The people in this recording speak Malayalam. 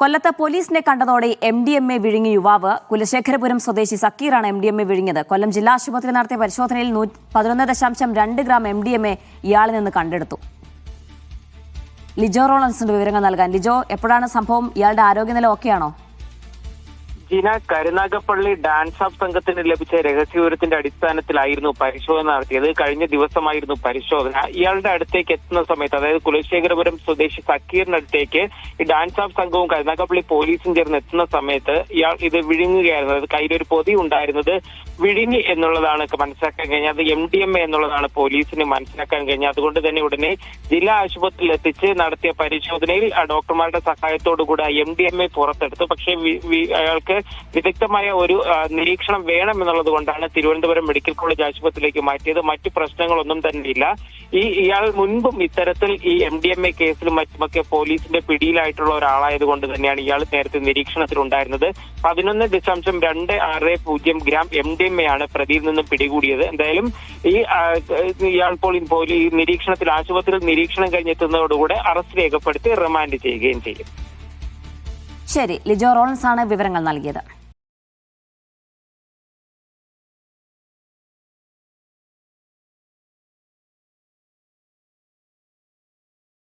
കൊല്ലത്ത് പോലീസിനെ കണ്ടതോടെ എം ഡി എം എ വിഴുങ്ങിയ യുവാവ് കുലശേഖരപുരം സ്വദേശി സക്കീറാണ് എം ഡി എം എ വിഴുങ്ങിയത്. കൊല്ലം ജില്ലാ ആശുപത്രി നടത്തിയ പരിശോധനയിൽ പതിനൊന്ന് ദശാംശം രണ്ട് gram M D M A ഇയാളിൽ നിന്ന് കണ്ടെടുത്തു. ലിജോ റോളൻസിന്റെ വിവരങ്ങൾ നൽകാൻ. ലിജോ എപ്പോഴാണ് സംഭവം? ഇയാളുടെ ആരോഗ്യനില ഓക്കെയാണോ? ജിന കരുനാഗപ്പള്ളി ഡാൻസ് ആപ്പ് സംഘത്തിന് ലഭിച്ച രഹസ്യവിവരത്തിന്റെ അടിസ്ഥാനത്തിലായിരുന്നു പരിശോധന നടത്തിയത്. കഴിഞ്ഞ ദിവസമായിരുന്നു പരിശോധന. ഇയാളുടെ അടുത്തേക്ക് എത്തുന്ന സമയത്ത് അതായത് കുലശേഖരപുരം സ്വദേശി സക്കീറിന്റെ അടുത്തേക്ക് ഈ ഡാൻസ് ആപ്പ് സംഘവും കരുനാഗപ്പള്ളി പോലീസും ചേർന്ന് എത്തുന്ന സമയത്ത് ഇയാൾ ഇത് വിഴുങ്ങുകയായിരുന്നു. അതായത് കയ്യിലൊരു പൊതി ഉണ്ടായിരുന്നത് വിഴുങ്ങി എന്നുള്ളതാണ് മനസ്സിലാക്കാൻ കഴിഞ്ഞത്. അത് എം ഡി എം എ എന്നുള്ളതാണ് പോലീസിന് മനസ്സിലാക്കാൻ കഴിഞ്ഞത്. അതുകൊണ്ട് തന്നെ ഉടനെ ജില്ലാ ആശുപത്രിയിൽ എത്തിച്ച് നടത്തിയ പരിശോധനയിൽ ഡോക്ടർമാരുടെ സഹായത്തോടു കൂടി എം ഡി എം എ പുറത്തെടുത്തു. പക്ഷേ അയാൾക്ക് വിദഗ്ധമായ ഒരു നിരീക്ഷണം വേണം എന്നുള്ളത് കൊണ്ടാണ് തിരുവനന്തപുരം മെഡിക്കൽ കോളേജ് ആശുപത്രിയിലേക്ക് മാറ്റിയത്. മറ്റു പ്രശ്നങ്ങളൊന്നും തന്നെയില്ല. ഈ ഇയാൾ മുൻപും ഇത്തരത്തിൽ ഈ എം ഡി എം എ കേസിലും മറ്റുമൊക്കെ പോലീസിന്റെ പിടിയിലായിട്ടുള്ള ഒരാളായത് കൊണ്ട് തന്നെയാണ് ഇയാൾ നേരത്തെ നിരീക്ഷണത്തിലുണ്ടായിരുന്നത്. പതിനൊന്ന് ദശാംശം രണ്ട് ആറ് പൂജ്യം gram M D M A ആണ് പ്രതിയിൽ നിന്നും പിടികൂടിയത്. എന്തായാലും ഈ ഇയാൾ ഇപ്പോൾ ഈ പോലീ നിരീക്ഷണത്തിൽ ആശുപത്രിയിൽ നിരീക്ഷണം കഴിഞ്ഞെത്തുന്നതോടുകൂടെ അറസ്റ്റ് രേഖപ്പെടുത്തി റിമാൻഡ് ചെയ്യുകയും ചെയ്യും. ശരി ലിജോ റോളൻസ് ആണ് വിവരങ്ങൾ നൽകിയത്.